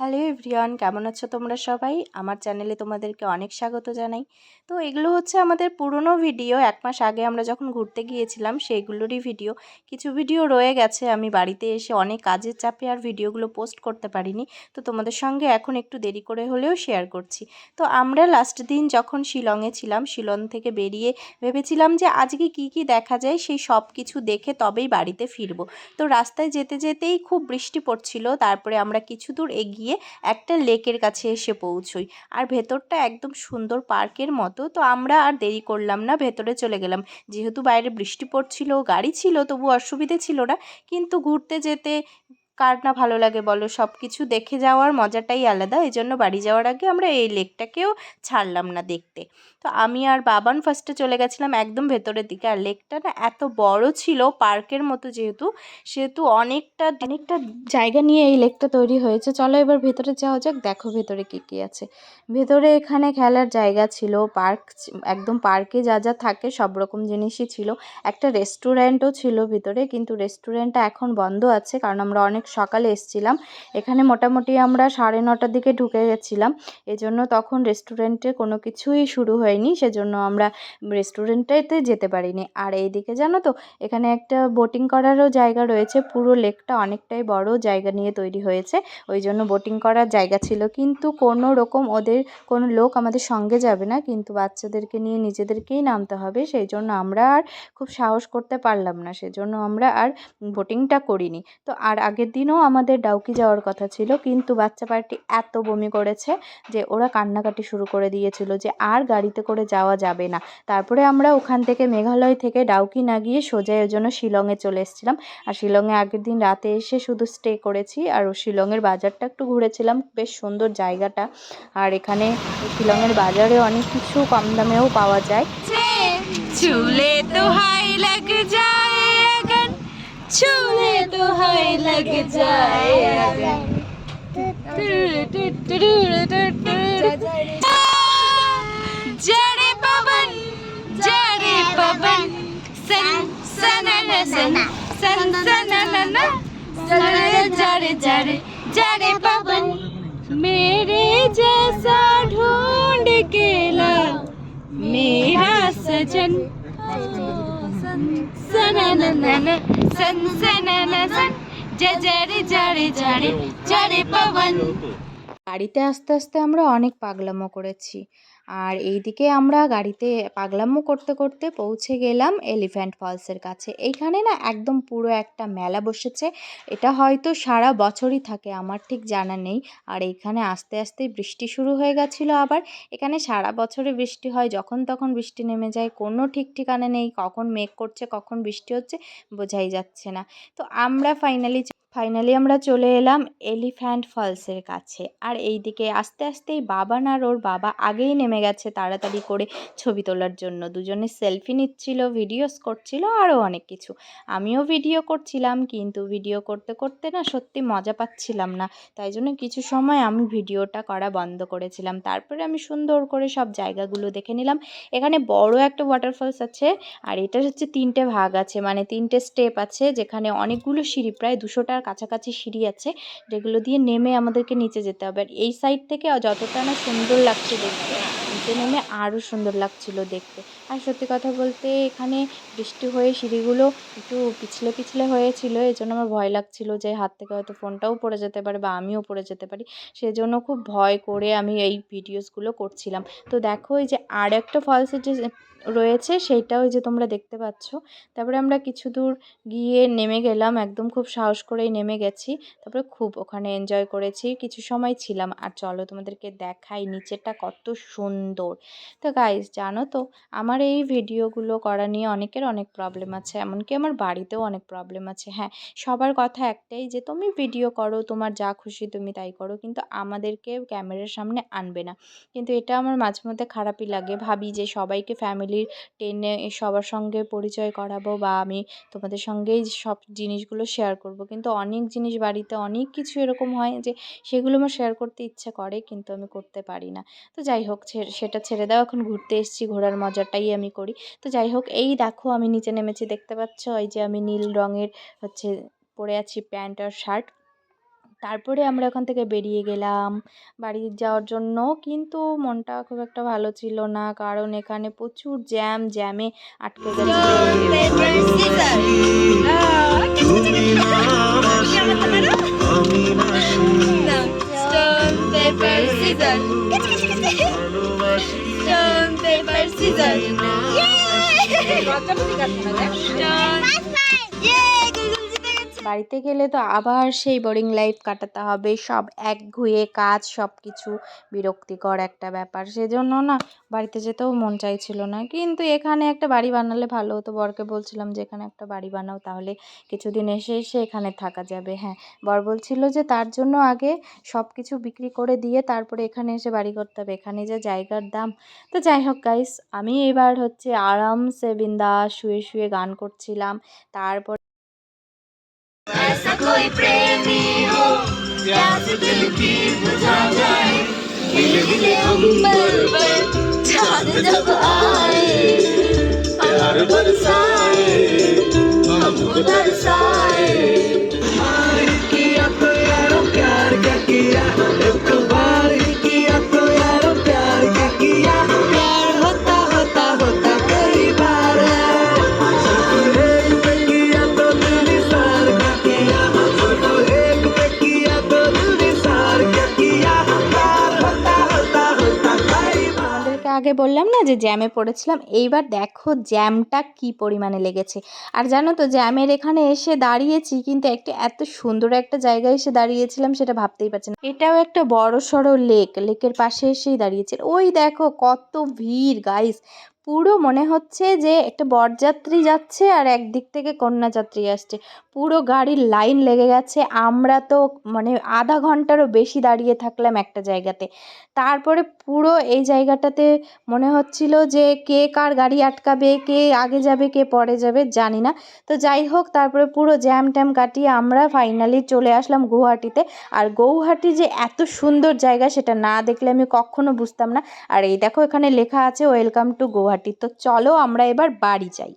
Hello everyone, কেমন আছো তোমরা সবাই? আমার চ্যানেলে তোমাদেরকে অনেক স্বাগত জানাই। তো এগুলো হচ্ছে আমাদের পুরনো ভিডিও। এক মাস আগে আমরা যখন ঘুরতে গিয়েছিলাম সেইগুলোরই ভিডিও। কিছু ভিডিও রয়ে গেছে। আমি বাড়িতে এসে অনেক কাজের চাপে আর ভিডিওগুলো পোস্ট করতে পারিনি। তো তোমাদের সঙ্গে এখন একটু দেরি করে হলেও শেয়ার করছি। তো আমরা লাস্ট দিন যখন শিলংয়ে ছিলাম, শিলং থেকে বেরিয়ে ভেবেছিলাম যে আজকে কি কি দেখা যায়, সেই সব কিছু দেখে তবেই বাড়িতে ফিরবো। তো রাস্তায় যেতে যেতেই খুব বৃষ্টি পড়ছিল। তারপরে আমরা কিছু দূর এগিয়ে একটা লেকের কাছে এসে পৌঁছই। আর ভেতরটা একদম সুন্দর পার্কের মতো, তো আমরা আর দেরি করলাম না, ভেতরে চলে গেলাম। যেহেতু বাইরে বৃষ্টি পড়ছিল, গাড়ি ছিল, তবু অসুবিধে ছিল না। কিন্তু ঘুরতে যেতে কার না ভালো লাগে বলো? সব কিছু দেখে যাওয়ার মজাটাই আলাদা। এই জন্য বাড়ি যাওয়ার আগে আমরা এই লেকটাকেও ছাড়লাম না দেখতে। তো আমি আর বাবান ফার্স্টে চলে গেছিলাম একদম ভেতরের দিকে। আর লেকটা না এত বড় ছিল, পার্কের মতো যেহেতু, সেহেতু অনেকটা অনেকটা জায়গা নিয়ে এই লেকটা তৈরি হয়েছে। চলো এবার ভেতরে যাওয়া যাক, দেখো ভেতরে কী কী আছে। ভেতরে এখানে খেলার জায়গা ছিল, পার্ক একদম পার্কে যা যা থাকে সব রকম জিনিসই ছিল। একটা রেস্টুরেন্টও ছিল ভিতরে, কিন্তু রেস্টুরেন্টটা এখন বন্ধ আছে, কারণ আমরা অনেক সকালে এসছিলাম। এখানে মোটামুটি আমরা সাড়ে নটার দিকে ঢুকে গেছিলাম। এজন্য তখন রেস্টুরেন্টে কোনো কিছুই শুরু হয়নি, সেজন্য আমরা রেস্টুরেন্টেতে যেতে পারিনি। আর এইদিকে জানো তো, এখানে একটা বোটিং করারও জায়গা রয়েছে। পুরো লেকটা অনেকটাই বড় জায়গা নিয়ে তৈরি হয়েছে। ওই জন্য বোটিং করার জায়গা ছিল। কিন্তু কোনো রকম ওদের, কোনো লোক আমাদের সঙ্গে যাবে না। কিন্তু বাচ্চাদেরকে নিয়ে নিজেদেরকেই নামতে হবে। সেই জন্য আমরা আর খুব সাহস করতে পারলাম না। সেজন্য আমরা আর বোটিংটা করিনি। তো আর আগের দিনও আমাদের ডাউকি যাওয়ার কথা ছিল কিন্তু বাচ্চা পার্টি এত বমি করেছে যে ওরা কান্নাকাটি শুরু করে দিয়েছিল যে আর গাড়িতে করে যাওয়া যাবে না তারপরে আমরা ওখান থেকে মেঘালয় থেকে ডাউকি না গিয়ে সোজা ওই জন্য শিলংয়ে চলে এসেছিলাম আর শিলংয়ে আগের দিন রাতে এসে শুধু স্টে করেছি আর শিলংয়ের বাজারটা একটু ঘুরেছিলাম বেশ সুন্দর জায়গাটা আর এখানে শিলংয়ের বাজারে অনেক কিছু কম দামেও পাওয়া যায় चूल्हे तो हाय लग जाए अगन चूल्हे तो हाय लग जाए। जड़े पवन जड़े पवन, सन, सनन, सन सन, सनन जड़े जड़े जड़े पवन, मेरे जैसा ढूंढ के ला मेरा सजन। सनननन सन સન સન સન જરે જરે જરે જરે પવન. গাড়িতে আস্তে আস্তে আমরা অনেক পাগলামো করেছি। আর এইদিকে আমরা গাড়িতে পাগলামো করতে করতে পৌঁছে গেলাম এলিফ্যান্ট ফলসের কাছে। এইখানে না একদম পুরো একটা মেলা বসেছে। এটা হয়তো সারা বছরই থাকে, আমার ঠিক জানা নেই। আর এইখানে আস্তে আস্তে বৃষ্টি শুরু হয়ে গেছিল আবার। এখানে সারা বছরে বৃষ্টি হয়, যখন তখন বৃষ্টি নেমে যায়। কোনো ঠিক ঠিকানা নেই, কখন মেঘ করছে, কখন বৃষ্টি হচ্ছে, বোঝাই যাচ্ছে না। তো আমরা ফাইনালি ফাইনালি আমরা চলে এলাম এলিফ্যান্ট ফলসের কাছে। আর এই দিকে আস্তে আস্তেই বাবা আর ওর বাবা আগেই নেমে গেছে তাড়াতাড়ি করে ছবি তোলার জন্য। দুজনে সেলফি নিচ্ছিল ভিডিওস করছিল আরও অনেক কিছু। আমিও ভিডিও করছিলাম, কিন্তু ভিডিও করতে করতে না সত্যি মজা পাচ্ছিলাম না। তাই জন্য কিছু সময় আমি ভিডিওটা করা বন্ধ করেছিলাম। তারপরে আমি সুন্দর করে সব জায়গাগুলো দেখে নিলাম। এখানে বড় একটা ওয়াটারফলস আছে, আর এটা হচ্ছে তিনটে ভাগ আছে। মানে তিনটে স্টেপ আছে, যেখানে অনেকগুলো সিঁড়ি, প্রায় দুশোটার কাছাকাছি সিঁড়ি আছে, যেগুলো দিয়ে নেমে আমাদেরকে নিচে যেতে হবে। আর এই সাইড থেকে যতটা না সুন্দর লাগছে দেখতে, নিচে নেমে আরও সুন্দর লাগছিল দেখতে। আর সত্যি কথা বলতে এখানে বৃষ্টি হয়ে সিঁড়িগুলো একটু পিছলে পিছলে হয়েছিল এই জন্য আমার ভয় লাগছিল যে হাত থেকে হয়তো ফোনটাও পড়ে যেতে পারে বা আমিও পড়ে যেতে পারি। সেজন্য খুব ভয় করে আমি এই ভিডিওসগুলো করছিলাম। তো দেখো এই যে আর একটা ফলসের যে রয়েছে, সেইটাও যে তোমরা দেখতে পাচ্ছ। তারপরে আমরা কিছু দূর গিয়ে নেমে গেলাম, একদম খুব সাহস করেই নেমে গেছি। তারপরে খুব ওখানে এনজয় করেছি, কিছু সময় ছিলাম। আর চলো তোমাদেরকে দেখাই নিচেরটা কত সুন্দর। তো গাইজ জানো তো, আমার এই ভিডিওগুলো করা নিয়ে অনেকের অনেক প্রবলেম আছে, এমনকি আমার বাড়িতেও অনেক প্রবলেম আছে। হ্যাঁ সবার কথা একটাই যে, তুমি ভিডিও করো, তোমার যা খুশি তুমি তাই করো। কিন্তু আমাদেরকে ক্যামেরার সামনে আনবে না। কিন্তু এটা আমার মাঝে মধ্যে খারাপই লাগে। ভাবি যে, সবাইকে ফ্যামিলির টেনে সবার সঙ্গে পরিচয় করাবো বা আমি তোমাদের সঙ্গেই সব জিনিসগুলো শেয়ার করব। কিন্তু অনেক জিনিস বাড়িতে অনেক কিছু এরকম হয় যে সেগুলো আমার শেয়ার করতে ইচ্ছে করে কিন্তু আমি করতে পারি না। তো যাই হোক সেটা ছেড়ে দাও, এখন ঘুরতে এসেছি, ঘোরার মজাটাই আমি করি। তো যাই হোক, এই দেখো আমি নিচে নেমেছি, দেখতে পাচ্ছ? এই যে আমি নীল রঙের হচ্ছে পরে আছি প্যান্ট আর শার্ট। তারপরে আমরা ওখান থেকে বেরিয়ে গেলাম। বাড়ি যাওয়ার জন্য কিন্তু মনটা খুব একটা ভালো ছিল না। কারণ এখানে প্রচুর জ্যাম জ্যামে আটকে গেছে। Stone, বাড়িতে গেলে তো আবার সেই বোরিং লাইফ কাটাতে হবে। সব একঘুয়ে কাজ সব কিছু বিরক্তিকর একটা ব্যাপার। সেজন্য না বাড়িতে যেতেও মন চাইছিল না। কিন্তু এখানে একটা বাড়ি বানালে ভালো হতো। বরকে বলছিলাম যে, এখানে একটা বাড়ি বানাও তাহলে কিছুদিন এসে এসে এখানে থাকা যাবে। হ্যাঁ বর বলছিল যে, তার জন্য আগে সব কিছু বিক্রি করে দিয়ে তারপরে এখানে এসে বাড়ি করতে হবে। এখানে যে জায়গার দাম। তো যাই হোক গাইস আমি এবার হচ্ছে আরামসে বিন্দাস শুয়ে শুয়ে গান করছিলাম। তারপর ऐसा कोई प्रेमी हो प्यास दिल की बुझा जाए हिले हिले अंबर पर चांद जब आए प्यार बरसाए हमको तरसाए আগে বললাম না যে জ্যামে পড়েছিলাম, এইবার দেখো জ্যামটা কি পরিমাণে লেগেছে। আর জানো তো জ্যামের এখানে এসে দাঁড়িয়েছি, কিন্তু একটা, এত সুন্দর একটা জায়গায় এসে দাঁড়িয়েছিলাম সেটা ভাবতেই পারছি না। এটাও একটা বড় সড়ো লেক লেকের পাশে এসেই দাঁড়িয়েছে। ওই দেখো কত ভিড় গাইস পুরো মনে হচ্ছে যে একটা বরযাত্রী যাচ্ছে আর একদিক থেকে কন্যাযাত্রী আসছে। পুরো গাড়ির লাইন লেগে গেছে। আমরা তো মানে আধা ঘন্টারও বেশি দাঁড়িয়ে থাকলাম একটা জায়গাতে। তারপরে পুরো এই জায়গাটাতে মনে হচ্ছিল যে কে কার গাড়ি আটকাবে, কে আগে যাবে, কে পরে যাবে, জানি না। তো যাই হোক, তারপরে পুরো জ্যাম ট্যাম কাটিয়ে আমরা ফাইনালি চলে আসলাম গৌহাটিতে আর গৌহাটি যে এত সুন্দর জায়গা, সেটা না দেখলে আমি কখনো বুঝতাম না। আর এই দেখো, এখানে লেখা আছে ওয়েলকাম টু গৌহাটি তো চলো আমরা এবার বাড়ি যাই।